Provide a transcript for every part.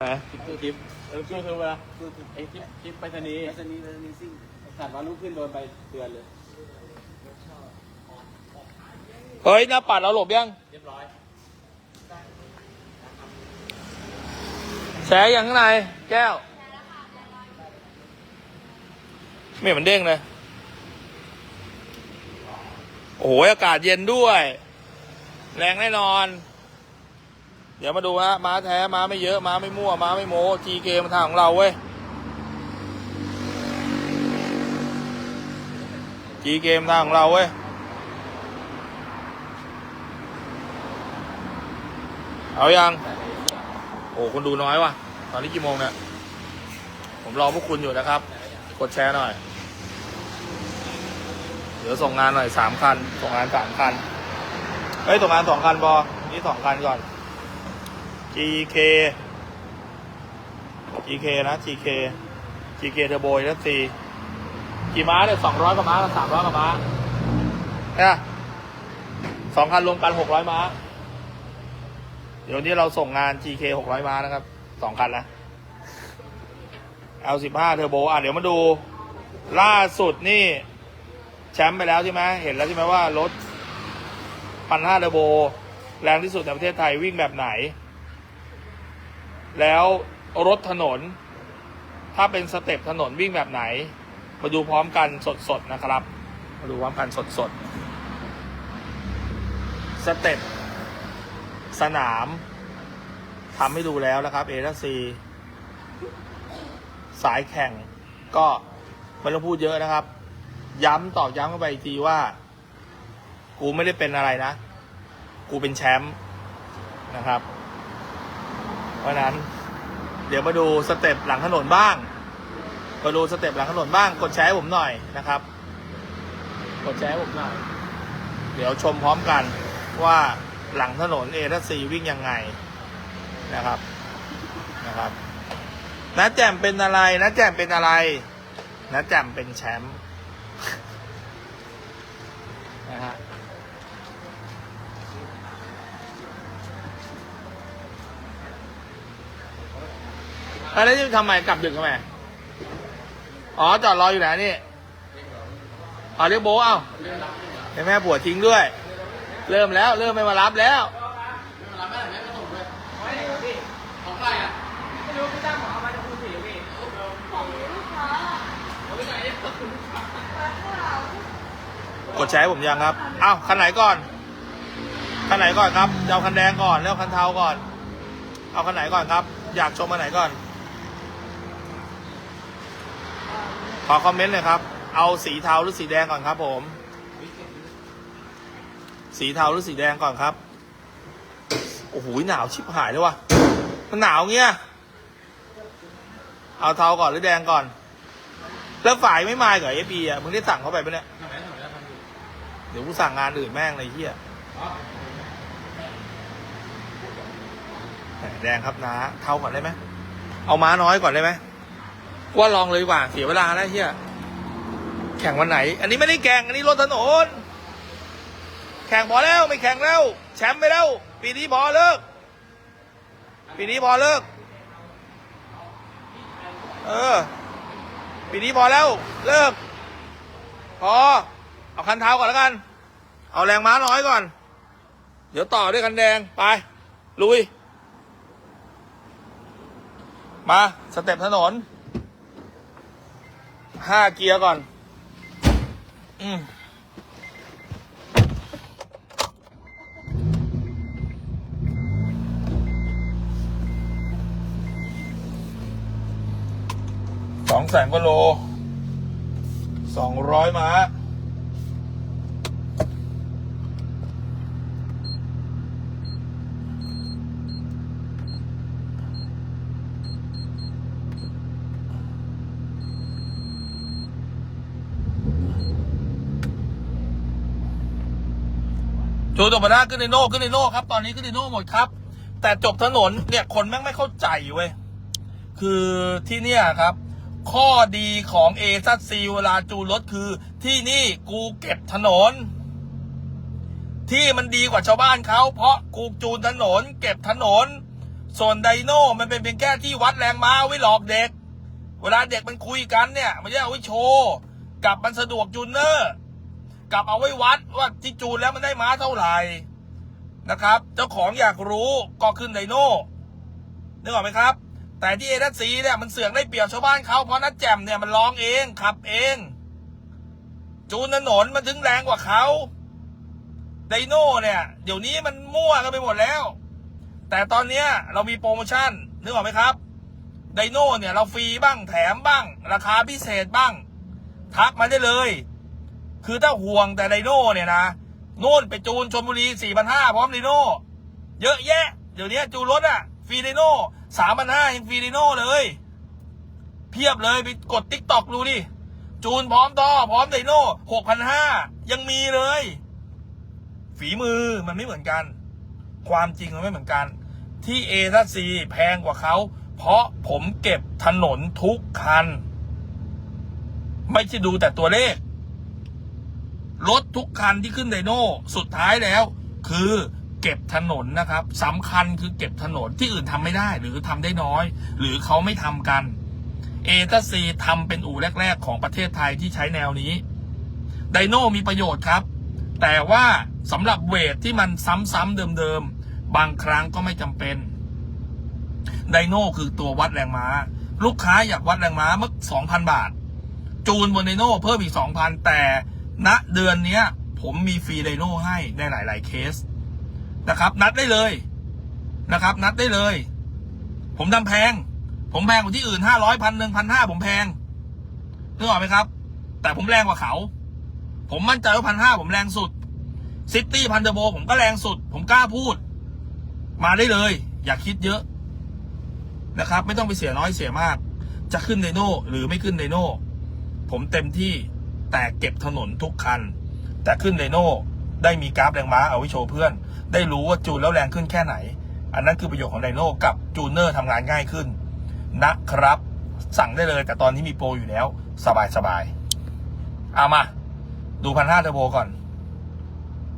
ไหนคลิปเออคือคือเวลาไอ้คลิปคลิปไปรษณีย์ไปสนีย์ไปสนีย์ซิ่งขาดวันรุ่งขึ้นโดนไปเตือนเลย เฮ้ยหน้าปัดเราหลบยัง เรียบร้อยแสอย่างข้างในแก้ว ไม่เห็นมันเด้งเลย โอ้โห อากาศเย็นด้วย แรงแน่นอน เดี๋ยวมาดูฮะม้าแท้ม้าไม่เยอะม้าไม่มั่วม้าไม่โม้จีเกมทางของเราเว้ยจีเกมทางของเราเว้ยเอายัง โอ้คนดูน้อยว่ะ ตอนนี้กี่โมงเนี่ย ผมรอพวกคุณอยู่นะครับ กดแชร์หน่อย เดี๋ยวส่งงานหน่อยสามคัน ส่งงานสามคัน เฮ้ย ส่งงานสองคันบอนี่สองคันก่อน GK GK นะ GK GK เทอร์โบนัสซีกี่ม้าเนี่ยสองร้อยกว่าม้าสามร้อยกว่าม้าเนี่ยสองคันรวมกันหกร้อยม้า เดี๋ยวนี้เราส่งงาน GK 600ม้านะครับสองคันนะ L15 เทอร์โบอะเดี๋ยวมาดู ล่าสุดนี่ แชมป์ไปแล้วใช่ไหมเห็นแล้วใช่ไหมว่ารถ1,500เทอร์โบ แรงที่สุดในประเทศไทยวิ่งแบบไหน แล้วรถถนน ถ้าเป็นสเต็ปถนนวิ่งแบบไหน มาดูพร้อมกันสดๆนะครับ มาดูพร้อมกันสดๆ สเต็ปสนามทำให้ดูแล้วนะครับเอทัซีสายแข่งก็ไม่ต้องพูดเยอะนะครับ ย้ำตอกย้ำเข้าไปอีกทีว่า กูไม่ได้เป็นอะไรนะ กูเป็นแชมป์นะครับ เพราะฉะนั้น เดี๋ยวมาดูสเต็ปหลังถนนบ้าง มาดูสเต็ปหลังถนนบ้าง กดแชร์ให้ผมหน่อยนะครับ กดแชร์ให้ผมหน่อย เดี๋ยวชมพร้อมกันว่าหลังถนนเอทัซีวิ่งยังไงนะครับนะครับนัดแจมเป็นอะไรนัดแจมเป็นอะไรนัดแจมเป็นแชมป์ นะฮะ แล้วนี่ทำไมกลับดึกทำไมอ๋อจอดรออยู่ไหนนี่อ๋อเรียกโบเอ้าให้แม่ผัวทิ้งด้วย เริ่มแล้ว เริ่มไม่มารับแล้วของอะไม่รู้พี่ตั้มบอกเอามาจะพูดถึงพี่กดแชร์ผมยังครับเอ้าคันไหนก่อน คันไหนก่อนครับ เอาคันแดงก่อน แล้วคันเทาก่อน เอาคันไหนก่อนครับ อยากชมคันไหนก่อน ขอคอมเมนต์เลยครับ เอาสีเทาหรือสีแดงก่อนครับผม สีเทาหรือสีแดงก่อนครับ โอ้โหหนาวชิบหายเลยว่ะ มันหนาวเงี้ย เอาเทาก่อนหรือแดงก่อน แล้วฝ่ายไม่มาเหรอเอฟบีอะ มึงได้สั่งเขาไปปะเนี่ย เดี๋ยวกูสั่งงานอื่นแม่งเลยเฮียแดงครับนะ เทาก่อนได้ไหม เอาม้าน้อยก่อนได้ไหม ว่าลองเลยว่าเสียเวลาแล้วเฮียแข่งวันไหน อันนี้ไม่ได้แข่งอันนี้รถถนน แข่งพอแล้วไม่แข่งแล้ว แชมป์ไปแล้ว ปีนี้พอเลิก ปีนี้พอเลิก เออ ปีนี้พอแล้ว เลิก พอ เอาคันเท้าก่อนแล้วกัน เอาแรงม้าน้อยก่อน เดี๋ยวต่อด้วยคันแดงไป ลุย มา สเต็ปถนน ห้าเกียร์ก่อน อืมสองแสนกว่าโลสองร้อยม้า จูตบมาด้าขึ้นในโน่ขึ้นในโน่ครับ ตอนนี้ขึ้นในโน่หมดครับ แต่จบถนนเนี่ยคนแม่งไม่เข้าใจเว้ยคือที่เนี่ยครับ ข้อดีของเอซัสซีเวลาจูนรถคือที่นี่กูเก็บถนน ที่มันดีกว่าชาวบ้านเขาเพราะกูจูนถนน เก็บถนน ส่วนไดโน่มันเป็นเพียงแค่ที่วัดแรงม้าเอาไว้หลอกเด็ก เวลาเด็กมันคุยกันเนี่ย มันจะเอาไว้โชว์กับมันสะดวกจูนเนอร์ กลับเอาไว้วัดว่าที่จูนแล้วมันได้ม้าเท่าไหร่นะครับ เจ้าของอยากรู้ก็ขึ้นไดโน่นึกออกไหมครับ แต่ที่เอทัซีเนี่ยมันเสือกได้เปรียบชาวบ้านเขาเพราะนัดแจ่มเนี่ยมันร้องเองขับเอง จูนถนนมันถึงแรงกว่าเขาไดโน่เนี่ยเดี๋ยวนี้มันมั่วกันไปหมดแล้ว แต่ตอนเนี้ยเรามีโปรโมชั่นนึกออกไหมครับไดโน่เนี่ยเราฟรีบ้างแถมบ้าง ราคาพิเศษบ้าง ทักมาได้เลย คือถ้าห่วงแต่ไดโน่เนี่ยนะนู่นไปจูนชนบุรีสี่พันห้าพร้อมไดโน่เยอะแยะ เดี๋ยวนี้จูนรถอะฟรีไดโน่สามพันห้ายังฟรีไดโน่เลย เพียบเลยไปกดติ๊กตอกดูดิจูนพร้อมต่อพร้อมไดโน่หกพันห้ายังมีเลย ฝีมือมันไม่เหมือนกัน ความจริงมันไม่เหมือนกัน ที่เอทัซีแพงกว่าเขา เพราะผมเก็บถนนทุกคัน ไม่ใช่ดูแต่ตัวเลข รถทุกคันที่ขึ้นไดโน่สุดท้ายแล้ว คือเก็บถนนนะครับสำคัญคือเก็บถนนที่อื่นทำไม่ได้หรือทำได้น้อย หรือเขาไม่ทำกันเอทัซีทำเป็นอู่แรก ๆ ของประเทศไทยที่ใช้แนวนี้ไดโน่มีประโยชน์ครับ แต่ว่าสำหรับเวทที่มันซ้ำๆเดิมๆ บางครั้งก็ไม่จำเป็นไดโน่คือตัววัดแรงม้า ลูกค้าอยากวัดแรงม้าเมื่อ2,000 บาท จูนบนไดโน่เพิ่มอีก 2,000 แต่ ณเดือนเนี้ย ผมมีฟรีไดโน่ให้ในหลาย ๆ เคสนะครับ นัดได้เลยนะครับ นัดได้เลย ผมทำแพง ผมแพงกว่าที่อื่นห้าร้อยพันหนึ่งพันห้าผมแพงนึกออกไหมครับ แต่ผมแรงกว่าเขา ผมมั่นใจว่าพันห้าผมแรงสุดซิตี้พันเดโบผมก็แรงสุด ผมกล้าพูด มาได้เลย อย่าคิดเยอะนะครับ ไม่ต้องไปเสียน้อยเสียมาก จะขึ้นไดโน่หรือไม่ขึ้นไดโน่ผมเต็มที่ แต่เก็บถนนทุกคัน แต่ขึ้นไดโน่ได้มีกราฟแรงม้าเอาไว้โชว์เพื่อน ได้รู้ว่าจูนแล้วแรงขึ้นแค่ไหน อันนั้นคือประโยชน์ของไดโน่กับจูเนอร์ทำงานง่ายขึ้น นะครับ สั่งได้เลยแต่ตอนนี้มีโปรอยู่แล้ว สบายสบายเอามา ดูพันห้าเทอร์โบก่อน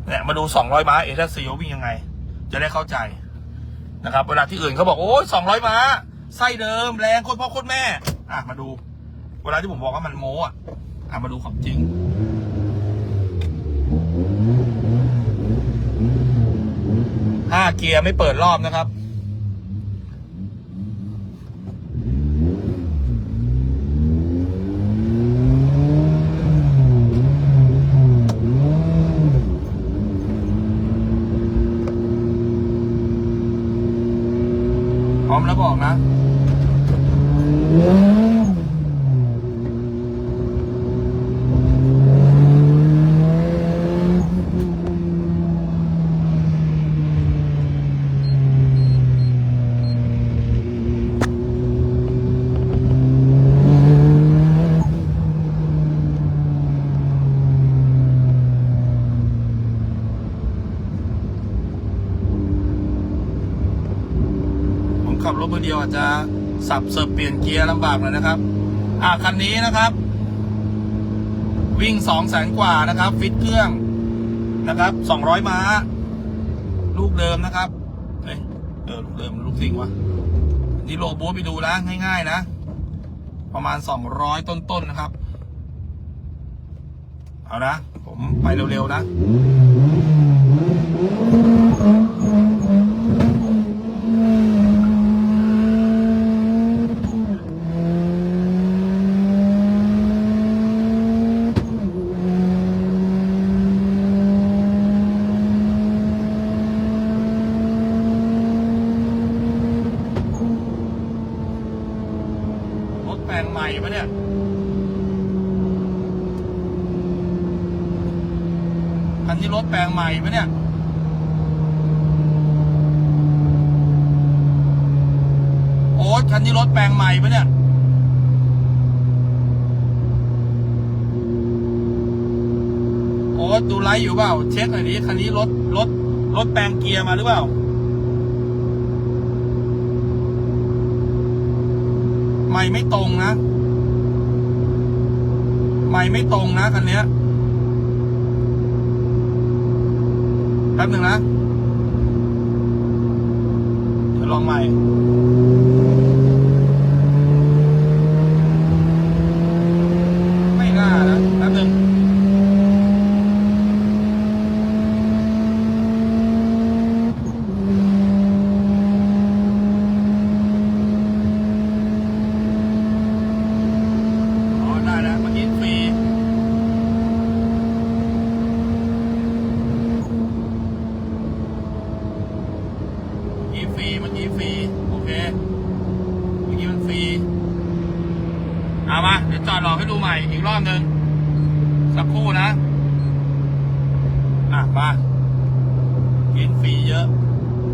เนี่ยมาดูสองร้อยม้าเอทัสซีวิ่งยังไง จะได้เข้าใจนะครับ เวลาที่อื่นเขาบอก โอ้ยสองร้อยม้าไส้เดิมแรงโคตรพ่อโคตรแม่ อะมาดู เวลาที่ผมบอกว่ามันโม้อะ อะมาดูของจริงห้าเกียร์ไม่เปิดรอบนะครับ พร้อมแล้วบอกนะ ผมขับรถมือเดียวอาจจะสับเสิร์ฟเปลี่ยนเกียร์ลำบากหน่อยนะครับ อ่าคันนี้นะครับ วิ่งสองแสนกว่านะครับ ฟิตเครื่องนะครับสองร้อยม้า ลูกเดิมนะครับเอ้ยเออลูกเดิมลูกสิงวะนี่โลบูไปดูนะง่ายๆนะ ประมาณสองร้อยต้นๆนะครับ เอานะ ผมไปเร็วๆนะ ปลงใหม่ปะเนี่ยคันนี้รถแปลงใหม่ปะเนี่ยโอ๊ตคันนี้รถแปลงใหม่ปะเนี่ยโอ๊ตดูไลฟ์อยู่เปล่า เช็คหน่อยดิคันนี้รถรถรถแปลงเกียร์มาหรือเปล่า ไม่ไม่ตรงนะ ไม่ไม่ตรงนะคันนี้แป๊บหนึ่งนะเดี๋ยวลองใหม่น่านะแป๊บนึงอ๋อ ได้แล้วเมื่อกี้ฟรี เมื่อกี้ฟรี เมื่อกี้ฟรี โอเค เมื่อกี้มันฟรี เอามา เดี๋ยวจอดรอให้ดูใหม่อีกรอบหนึ่งสักครู่นะ อะ มากินฟรีเยอะ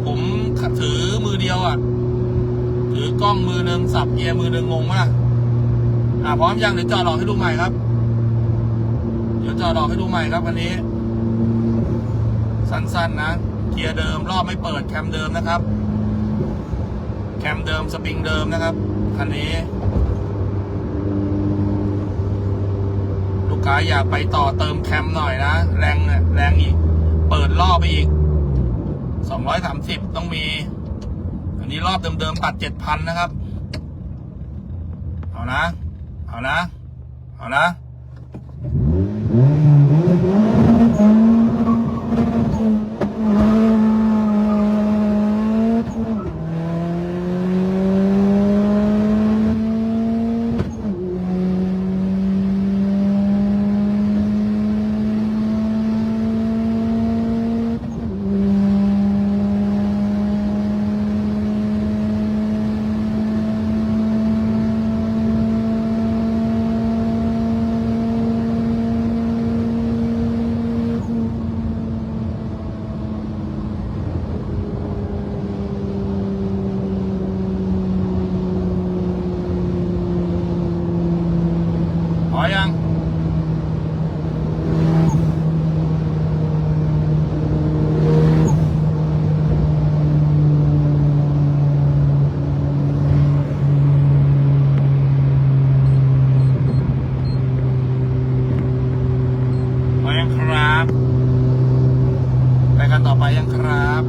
ผม ถือมือเดียวอะ ถือกล้องมือหนึ่งสับเกียร์มือหนึ่งงงไหมล่ะอะพร้อมยังเดี๋ยวจอดรอให้ดูใหม่ครับ เดี๋ยวจอดรอให้ดูใหม่ครับคันนี้ สั้นๆนะ เกียร์เดิมรอบไม่เปิดแคมเดิมนะครับ แคมเดิมสปริงเดิมนะครับคันนี้ ลูกค้าอยากไปต่อเติมแคมหน่อยนะ แรงเนี่ยแรงอีก เปิดรอบไปอีก สองร้อยสามสิบต้องมี อันนี้รอบเดิมๆตัดเจ็ดพันนะครับ เอานะ เอานะ เอานะ พอยัง พอยังครับ ไปกันต่อไปยังครับ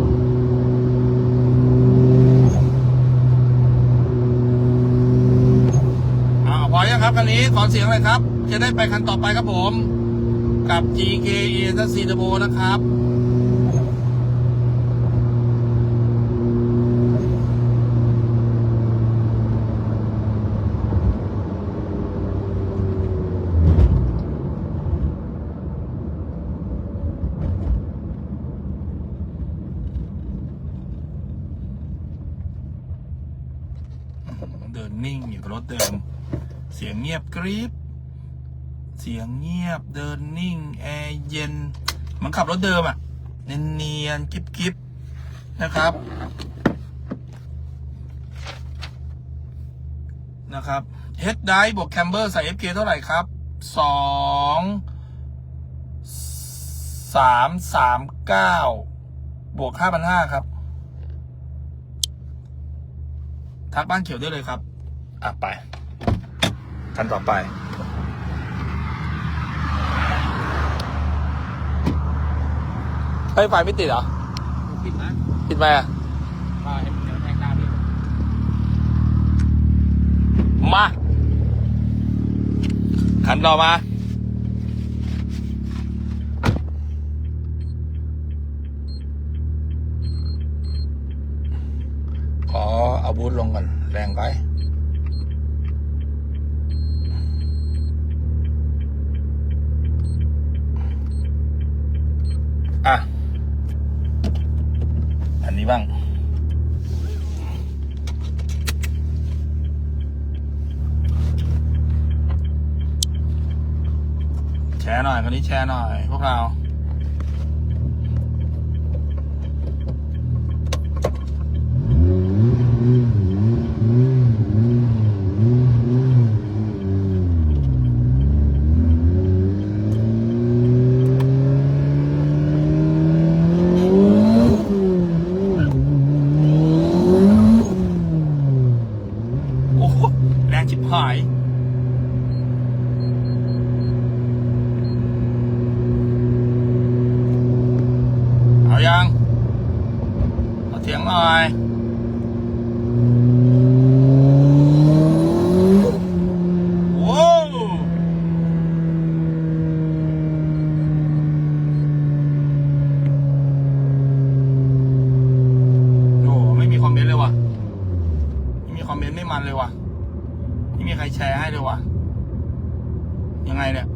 อ่าพอยังครับคันนี้ขอเสียงเลยครับ จะได้ไปคันต่อไปครับผม กับ GK a ทัซีเทโบนะครับเดินนิ่งอยู่กับรถเดิม เสียงเงียบกริบเสียงเงียบเดินนิ่ง แอร์เย็น มันขับรถเดิมอะ่ะ เนียนๆกิบกิบนะครับ นะครับเฮดไดบวกแคมเบอร์ใส่ FK เท่าไหร่ครับสองสามสามเก้าบวกห้าพันห้าครับ ทักบ้านเขียวได้เลยครับ อะไป คันต่อไปเฮ้ยไฟไม่ติดเหรอ ปิดนะติดไหมอะมาให้มันเดี๋ยวแทงดาวดิมา คันต่อมา ขอเอาบูทลงก่อน แรงไป อะ อันนี้บ้าง แช ร์หน่อยคนนี้แชร์หน่อย พวกเรา โอ้โหแรงชิบหาย เอายังเอาเสียงหน่อย คอมเมนต์ไม่มันเลยว่ะไม่มีใครแชร์ให้เลยว่ะ ยังไงเนี่ย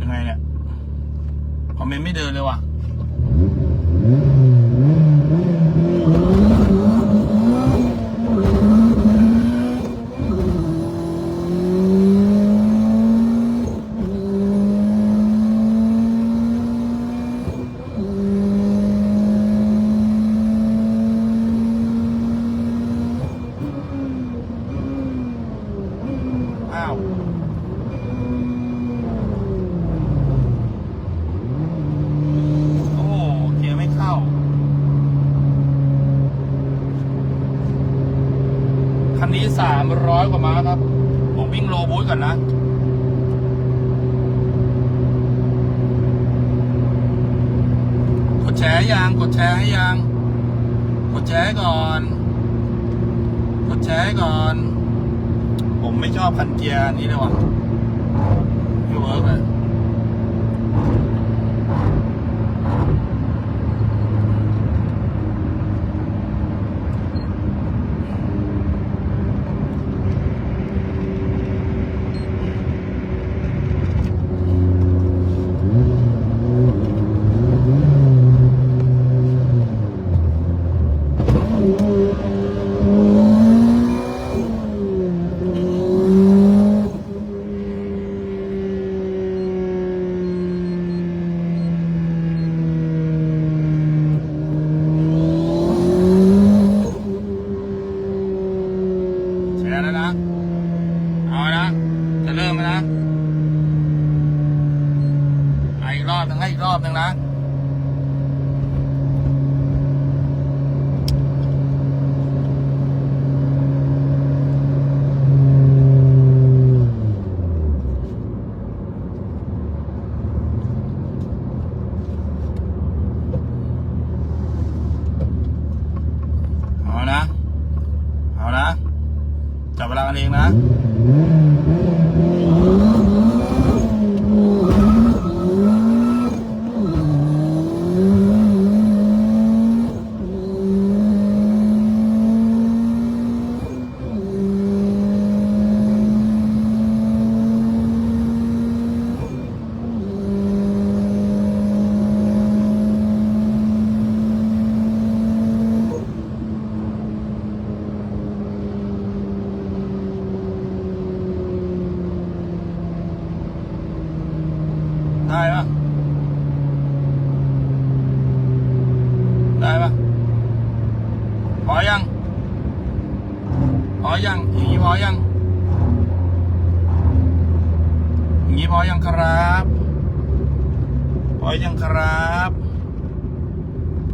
ยังไงเนี่ย คอมเมนต์ไม่เดินเลยว่ะ อ้าว โอ้โหเกียร์ไม่เข้า คันนี้สามร้อยกว่าม้าครับ ผมวิ่งโลบูธก่อนนะ กดแชร์ยัง กดแชร์ให้ยัง กดแชร์ก่อน กดแชร์ก่อน ผมไม่ชอบคันเกียร์นี้เลยว่ะไม่เวิร์กเลย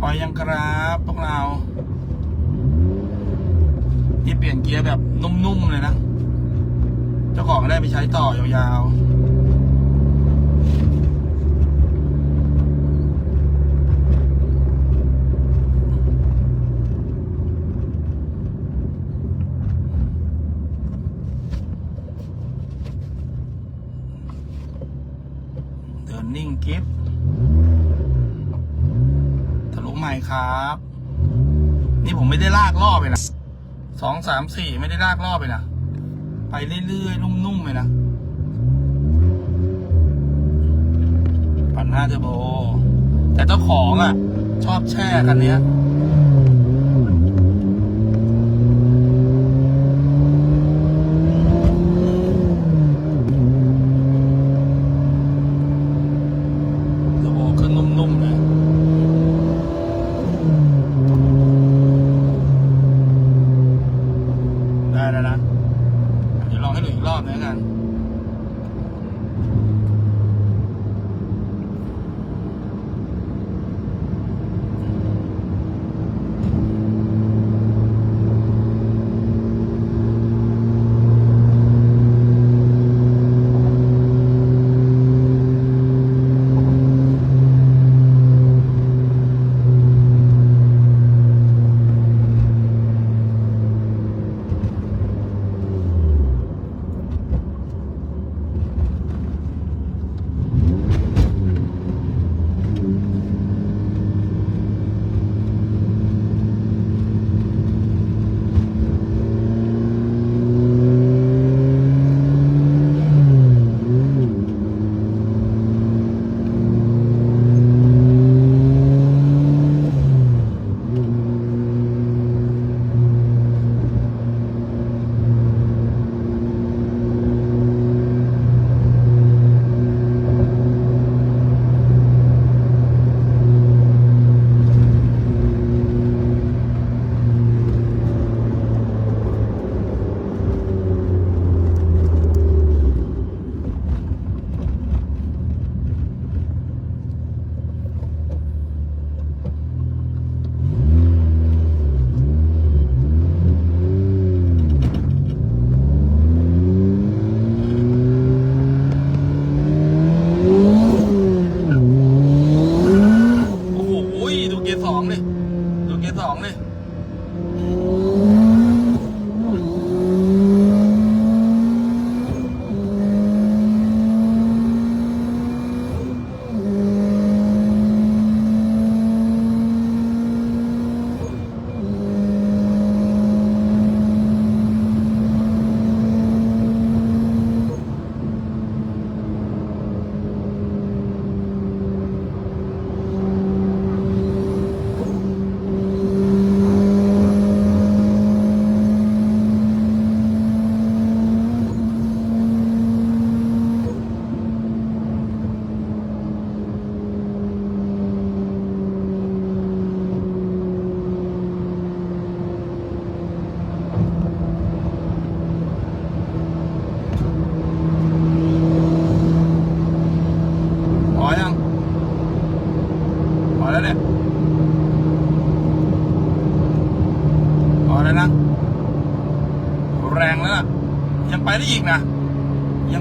พอยังครับพวกเรา นี่เปลี่ยนเกียร์แบบนุ่มๆเลยนะ เจ้าของได้ไปใช้ต่อยาวๆเดินนิ่งกิฟทะครับ นี่ผมไม่ได้ลากล่อไปนะสองสามสี่ไม่ได้ลากล่อไปนะไปเรื่อยๆนุ่มๆไปนะปันห้าเทอร์โบแต่เจ้าของอะ ชอบแช่คันเนี้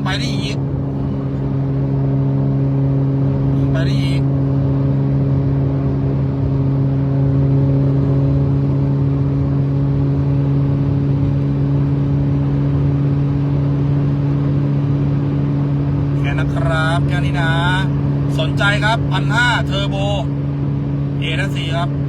ไปได้อีกยังไปได้อีกแค่นะครับแค่นี้นะ สนใจครับพันห้าเทอร์โบเอและสีครับ